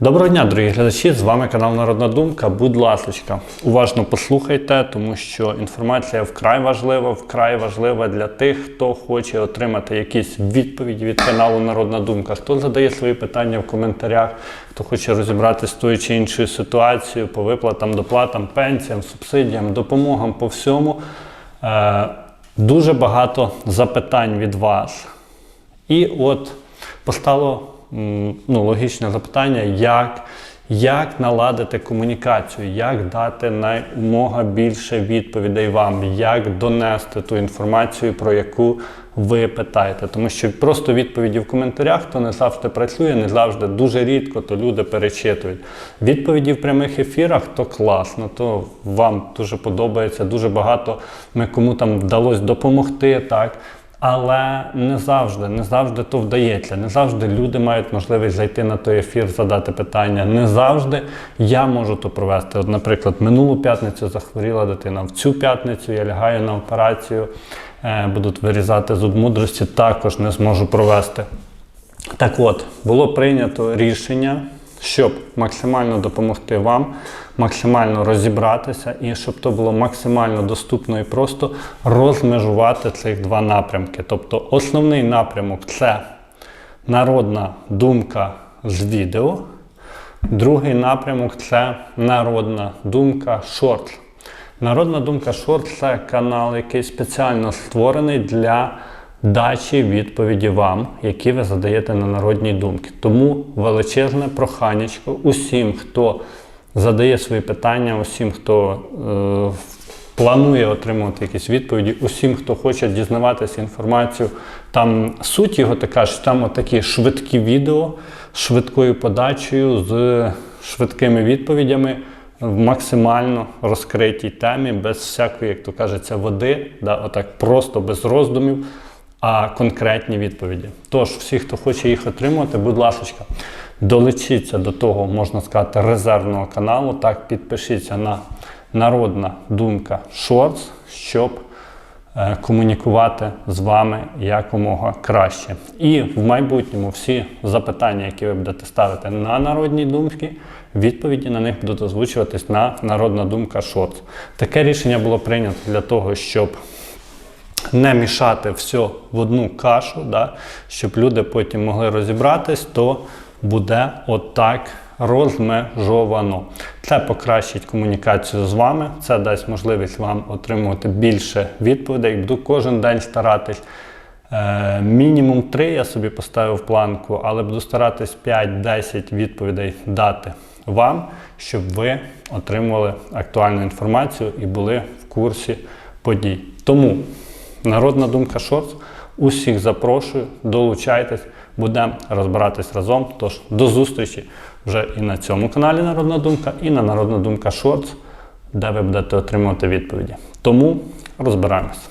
Доброго дня, дорогі глядачі! З вами канал Народна Думка. Будь ласочка, уважно послухайте, тому що інформація вкрай важлива, вкрай важлива для тих, хто хоче отримати якісь відповіді від каналу Народна Думка, хто задає свої питання в коментарях, хто хоче розібратися з тою чи іншою ситуацією по виплатам, доплатам, пенсіям, субсидіям, допомогам по всьому. Е, дуже багато запитань від вас. І от постало ну, логічне запитання, як, як наладити комунікацію, як дати наймога більше відповідей вам, як донести ту інформацію, про яку ви питаєте. Тому що просто відповіді в коментарях то не завжди працює, не завжди дуже рідко, то люди перечитують. Відповіді в прямих ефірах то класно, то вам дуже подобається, дуже багато ми кому там вдалося допомогти. так. Але не завжди, не завжди то вдається. Не завжди люди мають можливість зайти на той ефір, задати питання. Не завжди я можу то провести. От, наприклад, минулу п'ятницю захворіла дитина. В цю п'ятницю я лягаю на операцію, е, будуть вирізати зуб мудрості, також не зможу провести. Так от, було прийнято рішення, щоб максимально допомогти вам, максимально розібратися і щоб то було максимально доступно і просто розмежувати цих два напрямки. Тобто основний напрямок це народна думка з відео. Другий напрямок це народна думка шорт. Народна думка шорт це канал, який спеціально створений для дачі відповіді вам, які ви задаєте на народні думки. Тому величезне проханечко усім, хто задає свої питання, усім, хто е, планує отримувати якісь відповіді, усім, хто хоче дізнаватися інформацію. Там суть його така, що там отакі швидкі відео з швидкою подачею, з швидкими відповідями в максимально розкритій темі, без всякої, як то кажеться, води, да, отак просто без роздумів, а конкретні відповіді. Тож, всі, хто хоче їх отримувати, будь ласка, долучіться до того, можна сказати, резервного каналу. Так, підпишіться на Народна думка Shorts, щоб е, комунікувати з вами якомога краще. І в майбутньому всі запитання, які ви будете ставити на народні думки, відповіді на них будуть озвучуватись на Народна думка Shorts. Таке рішення було прийнято для того, щоб не мішати все в одну кашу, да, щоб люди потім могли розібратись, то буде отак розмежовано. Це покращить комунікацію з вами, це дасть можливість вам отримувати більше відповідей. Буду кожен день старатись. Е, мінімум 3 я собі поставив планку, але буду старатись 5-10 відповідей дати вам, щоб ви отримували актуальну інформацію і були в курсі подій. Тому Народна думка Шорт. Усіх запрошую, долучайтесь, будемо розбиратись разом. Тож до зустрічі вже і на цьому каналі Народна Думка, і на Народна Думка Шортс, де ви будете отримувати відповіді. Тому розбираємось.